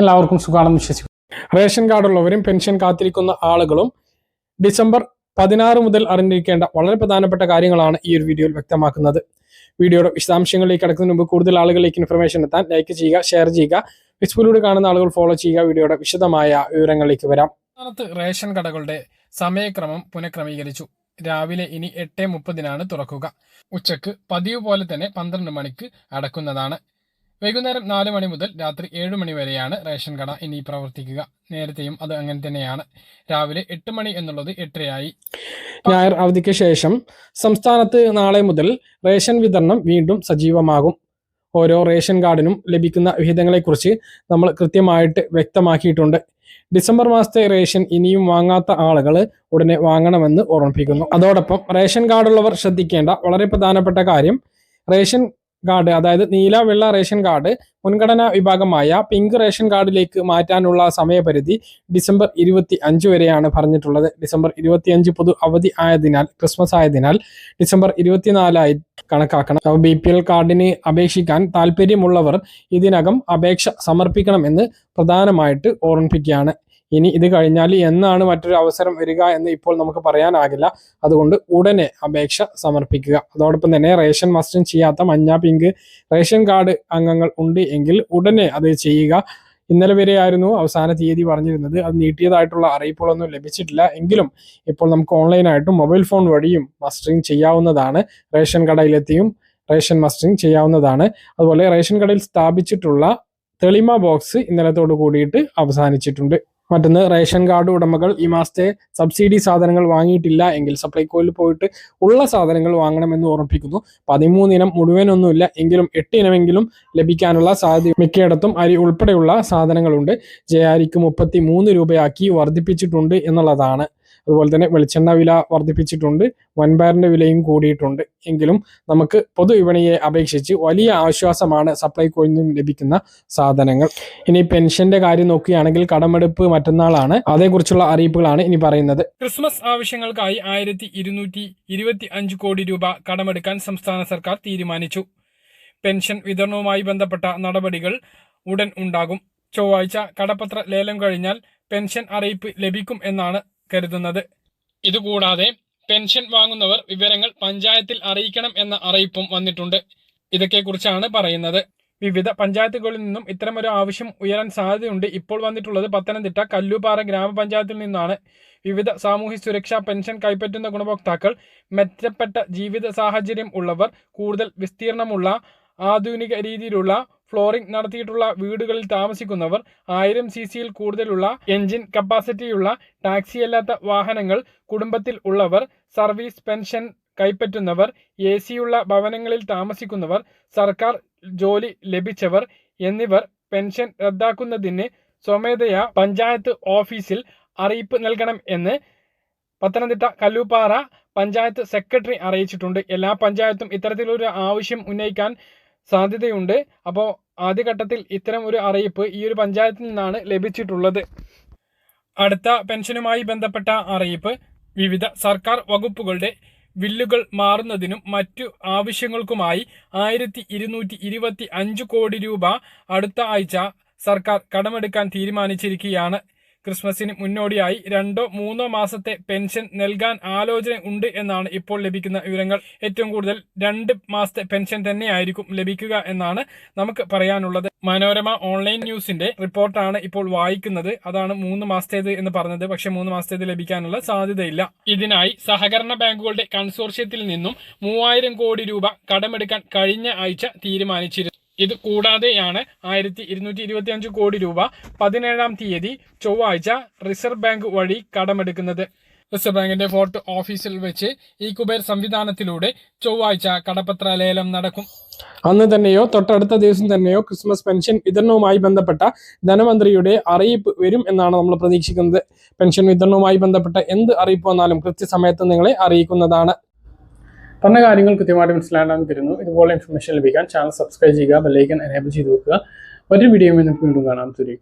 എല്ലാവർക്കും സുഖമാണെന്ന് വിശ്വസിക്കുന്നു. റേഷൻ കാർഡുള്ളവരും പെൻഷൻ കാത്തിരിക്കുന്ന ആളുകളും ഡിസംബർ പതിനാറ് മുതൽ അറിഞ്ഞിരിക്കേണ്ട വളരെ പ്രധാനപ്പെട്ട കാര്യങ്ങളാണ് ഈ ഒരു വീഡിയോയിൽ വ്യക്തമാക്കുന്നത്. വീഡിയോയുടെ വിശദാംശങ്ങളിലേക്ക് കിടക്കുന്നതിന് മുമ്പ് കൂടുതൽ ആളുകളിലേക്ക് ഇൻഫർമേഷൻ എത്താൻ ലൈക്ക് ചെയ്യുക ഷെയർ ചെയ്യുക ഫേസ്ബുക്കിലൂടെ കാണുന്ന ആളുകൾ ഫോളോ ചെയ്യുക വീഡിയോയുടെ വിശദമായ വിവരങ്ങളിലേക്ക് വരാം. സംസ്ഥാനത്ത് റേഷൻ കടകളുടെ സമയക്രമം പുനഃക്രമീകരിച്ചു. രാവിലെ ഇനി എട്ട് മുപ്പതിനാണ് തുറക്കുക. ഉച്ചയ്ക്ക് പതിവ് പോലെ തന്നെ പന്ത്രണ്ട് മണിക്ക് അടക്കുന്നതാണ്. വൈകുന്നേരം നാല് മണി മുതൽ രാത്രി ഏഴ് മണി വരെയാണ് റേഷൻ കട ഇനി പ്രവർത്തിക്കുക. നേരത്തെയും അത് അങ്ങനെ തന്നെയാണ്. രാവിലെ എട്ട് മണി എന്നുള്ളത് എട്ടരയായി. ഞായർ അവധിക്ക് ശേഷം സംസ്ഥാനത്ത് നാളെ മുതൽ റേഷൻ വിതരണം വീണ്ടും സജീവമാകും. ഓരോ റേഷൻ കാർഡിനും ലഭിക്കുന്ന വിഹിതങ്ങളെക്കുറിച്ച് നമ്മൾ കൃത്യമായിട്ട് വ്യക്തമാക്കിയിട്ടുണ്ട്. ഡിസംബർ മാസത്തെ റേഷൻ ഇനിയും വാങ്ങാത്ത ആളുകൾ ഉടനെ വാങ്ങണമെന്ന് ഓർമ്മിപ്പിക്കുന്നു. അതോടൊപ്പം റേഷൻ കാർഡുള്ളവർ ശ്രദ്ധിക്കേണ്ട വളരെ പ്രധാനപ്പെട്ട കാര്യം റേഷൻ കാർഡ് അതായത് നീല വെള്ള റേഷൻ കാർഡ് മുൻഗണനാ വിഭാഗമായ പിങ്ക് റേഷൻ കാർഡിലേക്ക് മാറ്റാനുള്ള സമയപരിധി ഡിസംബർ ഇരുപത്തി അഞ്ച് വരെയാണ് പറഞ്ഞിട്ടുള്ളത്. ഡിസംബർ ഇരുപത്തിയഞ്ച് പൊതു അവധി ആയതിനാൽ ക്രിസ്മസ് ആയതിനാൽ ഡിസംബർ ഇരുപത്തിനാലായി കണക്കാക്കണം. ബി പി എൽ കാർഡിന് അപേക്ഷിക്കാൻ താല്പര്യമുള്ളവർ ഇതിനകം അപേക്ഷ സമർപ്പിക്കണമെന്ന് പ്രധാനമായിട്ട് ഓർമ്മിപ്പിക്കുകയാണ്. ഇനി ഇത് കഴിഞ്ഞാൽ എന്നാണ് മറ്റൊരു അവസരം വരിക എന്ന് ഇപ്പോൾ നമുക്ക് പറയാനാകില്ല. അതുകൊണ്ട് ഉടനെ അപേക്ഷ സമർപ്പിക്കുക. അതോടൊപ്പം തന്നെ റേഷൻ മസ്റ്റും ചെയ്യാത്ത മഞ്ഞ പിങ്ക് റേഷൻ കാർഡ് അംഗങ്ങൾ ഉണ്ട് എങ്കിൽ ഉടനെ അത് ചെയ്യുക. ഇന്നലെ വരെയായിരുന്നു അവസാന തീയതി പറഞ്ഞിരുന്നത്. അത് നീട്ടിയതായിട്ടുള്ള അറിയിപ്പുകളൊന്നും ലഭിച്ചിട്ടില്ല. എങ്കിലും ഇപ്പോൾ നമുക്ക് ഓൺലൈനായിട്ടും മൊബൈൽ ഫോൺ വഴിയും മസ്റ്ററിങ് ചെയ്യാവുന്നതാണ്. റേഷൻ കടയിലെത്തിയും റേഷൻ മസ്റ്ററിങ് ചെയ്യാവുന്നതാണ്. അതുപോലെ റേഷൻ കടയിൽ സ്ഥാപിച്ചിട്ടുള്ള തെളിമ ബോക്സ് ഇന്നലത്തോട് കൂടിയിട്ട് അവസാനിച്ചിട്ടുണ്ട്. മറ്റൊന്ന് റേഷൻ കാർഡ് ഉടമകൾ ഈ മാസത്തെ സബ്സിഡി സാധനങ്ങൾ വാങ്ങിയിട്ടില്ല എങ്കിൽ സപ്ലൈകോയിൽ പോയിട്ട് ഉള്ള സാധനങ്ങൾ വാങ്ങണമെന്ന് ഓർമ്മിപ്പിക്കുന്നു. പതിമൂന്നിനം മുഴുവനൊന്നുമില്ല. എങ്കിലും എട്ട് ഇനമെങ്കിലും ലഭിക്കാനുള്ള സാധ്യത മിക്കയിടത്തും അരി ഉൾപ്പെടെയുള്ള സാധനങ്ങളുണ്ട്. ജയ അരിക്ക് മുപ്പത്തി മൂന്ന് രൂപയാക്കി വർദ്ധിപ്പിച്ചിട്ടുണ്ട് എന്നുള്ളതാണ്. അതുപോലെ തന്നെ വെളിച്ചെണ്ണ വില വർദ്ധിപ്പിച്ചിട്ടുണ്ട്. വൻപയറിന്റെ വിലയും കൂടിയിട്ടുണ്ട്. എങ്കിലും നമുക്ക് പൊതുവിപണിയെ അപേക്ഷിച്ച് വലിയ ആശ്വാസമാണ് സപ്ലൈകോയിൽ നിന്നും ലഭിക്കുന്ന സാധനങ്ങൾ. ഇനി പെൻഷന്റെ കാര്യം നോക്കുകയാണെങ്കിൽ കടമെടുപ്പ് മറ്റന്നാളാണ്. അതേക്കുറിച്ചുള്ള അറിയിപ്പുകളാണ് ഇനി പറയുന്നത്. ക്രിസ്മസ് ആവശ്യങ്ങൾക്കായി ആയിരത്തി ഇരുന്നൂറ്റി ഇരുപത്തി അഞ്ച് കോടി രൂപ കടമെടുക്കാൻ സംസ്ഥാന സർക്കാർ തീരുമാനിച്ചു. പെൻഷൻ വിതരണവുമായി ബന്ധപ്പെട്ട നടപടികൾ ഉടൻ ഉണ്ടാകും. ചൊവ്വാഴ്ച കടപ്പത്ര ലേലം കഴിഞ്ഞാൽ പെൻഷൻ അറിയിപ്പ് ലഭിക്കും എന്നാണ് കരുതുന്നത്. ഇതുകൂടാതെ പെൻഷൻ വാങ്ങുന്നവർ വിവരങ്ങൾ പഞ്ചായത്തിൽ അറിയിക്കണം എന്ന അറിയിപ്പും വന്നിട്ടുണ്ട്. ഇതൊക്കെക്കുറിച്ചാണ് പറയുന്നത്. വിവിധ പഞ്ചായത്തുകളിൽ നിന്നും ഇത്തരമൊരു ആവശ്യം ഉയരാൻ സാധ്യതയുണ്ട്. ഇപ്പോൾ വന്നിട്ടുള്ളത് പത്തനംതിട്ട കല്ലുപാറ ഗ്രാമപഞ്ചായത്തിൽ നിന്നാണ്. വിവിധ സാമൂഹ്യ സുരക്ഷാ പെൻഷൻ കൈപ്പറ്റുന്ന ഗുണഭോക്താക്കൾ മെച്ചപ്പെട്ട ജീവിത സാഹചര്യം ഉള്ളവർ കൂടുതൽ വിസ്തീർണമുള്ള ആധുനിക രീതിയിലുള്ള ഫ്ലോറിംഗ് നടത്തിയിട്ടുള്ള വീടുകളിൽ താമസിക്കുന്നവർ ആയിരം സി സിയിൽ കൂടുതലുള്ള എഞ്ചിൻ കപ്പാസിറ്റിയുള്ള ടാക്സി അല്ലാത്ത വാഹനങ്ങൾ കുടുംബത്തിൽ ഉള്ളവർ സർവീസ് പെൻഷൻ കൈപ്പറ്റുന്നവർ എ സിയുള്ള ഭവനങ്ങളിൽ താമസിക്കുന്നവർ സർക്കാർ ജോലി ലഭിച്ചവർ എന്നിവർ പെൻഷൻ റദ്ദാക്കുന്നതിന് സ്വമേധയാ പഞ്ചായത്ത് ഓഫീസിൽ അറിയിപ്പ് നൽകണം എന്ന് പത്തനംതിട്ട കല്ലൂപ്പാറ പഞ്ചായത്ത് സെക്രട്ടറി അറിയിച്ചിട്ടുണ്ട്. എല്ലാ പഞ്ചായത്തും ഇത്തരത്തിലൊരു ആവശ്യം ഉന്നയിക്കാൻ സാധ്യതയുണ്ട്. അപ്പോൾ ആദ്യഘട്ടത്തിൽ ഇത്തരം ഒരു അറിയിപ്പ് ഈ ഒരു പഞ്ചായത്തിൽ നിന്നാണ് ലഭിച്ചിട്ടുള്ളത്. അടുത്ത പെൻഷനുമായി ബന്ധപ്പെട്ട അറിയിപ്പ്. വിവിധ സർക്കാർ വകുപ്പുകളുടെ ബില്ലുകൾ മാറുന്നതിനും മറ്റു ആവശ്യങ്ങൾക്കുമായി ആയിരത്തി ഇരുന്നൂറ്റി ഇരുപത്തി അഞ്ച് കോടി രൂപ അടുത്ത ആഴ്ച സർക്കാർ കടമെടുക്കാൻ തീരുമാനിച്ചിരിക്കുകയാണ്. ക്രിസ്മസിന് മുന്നോടിയായി രണ്ടോ മൂന്നോ മാസത്തെ പെൻഷൻ നൽകാൻ ആലോചന ഉണ്ട് എന്നാണ് ഇപ്പോൾ ലഭിക്കുന്ന വിവരങ്ങൾ. ഏറ്റവും കൂടുതൽ രണ്ട് മാസത്തെ പെൻഷൻ തന്നെയായിരിക്കും ലഭിക്കുക എന്നാണ് നമുക്ക് പറയാനുള്ളത്. മനോരമ ഓൺലൈൻ ന്യൂസിന്റെ റിപ്പോർട്ടാണ് ഇപ്പോൾ വായിക്കുന്നത്. അതാണ് മൂന്ന് മാസത്തേത് എന്ന് പറഞ്ഞത്. പക്ഷെ മൂന്ന് മാസത്തേത് ലഭിക്കാനുള്ള സാധ്യതയില്ല. ഇതിനായി സഹകരണ ബാങ്കുകളുടെ കൺസോർഷ്യത്തിൽ നിന്നും മൂവായിരം കോടി രൂപ കടമെടുക്കാൻ കഴിഞ്ഞ ആഴ്ച തീരുമാനിച്ചിരുന്നു. ഇത് കൂടാതെയാണ് ആയിരത്തി ഇരുന്നൂറ്റി ഇരുപത്തി അഞ്ച് കോടി രൂപ പതിനേഴാം തീയതി ചൊവ്വാഴ്ച റിസർവ് ബാങ്ക് വഴി കടമെടുക്കുന്നത്. റിസർവ് ബാങ്കിന്റെ ഫോർട്ട് ഓഫീസിൽ വെച്ച് ഈ കുബേർ സംവിധാനത്തിലൂടെ ചൊവ്വാഴ്ച കടപ്പത്ര ലേലം നടക്കും. അന്ന് തന്നെയോ തൊട്ടടുത്ത ദിവസം തന്നെയോ ക്രിസ്മസ് പെൻഷൻ വിതരണവുമായി ബന്ധപ്പെട്ട ധനമന്ത്രിയുടെ അറിയിപ്പ് വരും എന്നാണ് നമ്മൾ പ്രതീക്ഷിക്കുന്നത്. പെൻഷൻ വിതരണവുമായി ബന്ധപ്പെട്ട എന്ത് അറിയിപ്പ് വന്നാലും കൃത്യസമയത്ത് നിങ്ങളെ അറിയിക്കുന്നതാണ്. പറഞ്ഞ കാര്യങ്ങൾ കൃത്യമായിട്ട് മനസ്സിലാക്കാൻ തരുന്നു. ഇതുപോലെ ഇൻഫർമേഷൻ ലഭിക്കാൻ ചാനൽ സബ്സ്ക്രൈബ് ചെയ്യുക ബെല്ലൈക്കൻ എനേബിൾ ചെയ്ത് വെക്കുക. ഒരു വീഡിയോ നമുക്ക് വീണ്ടും കാണാൻ തരും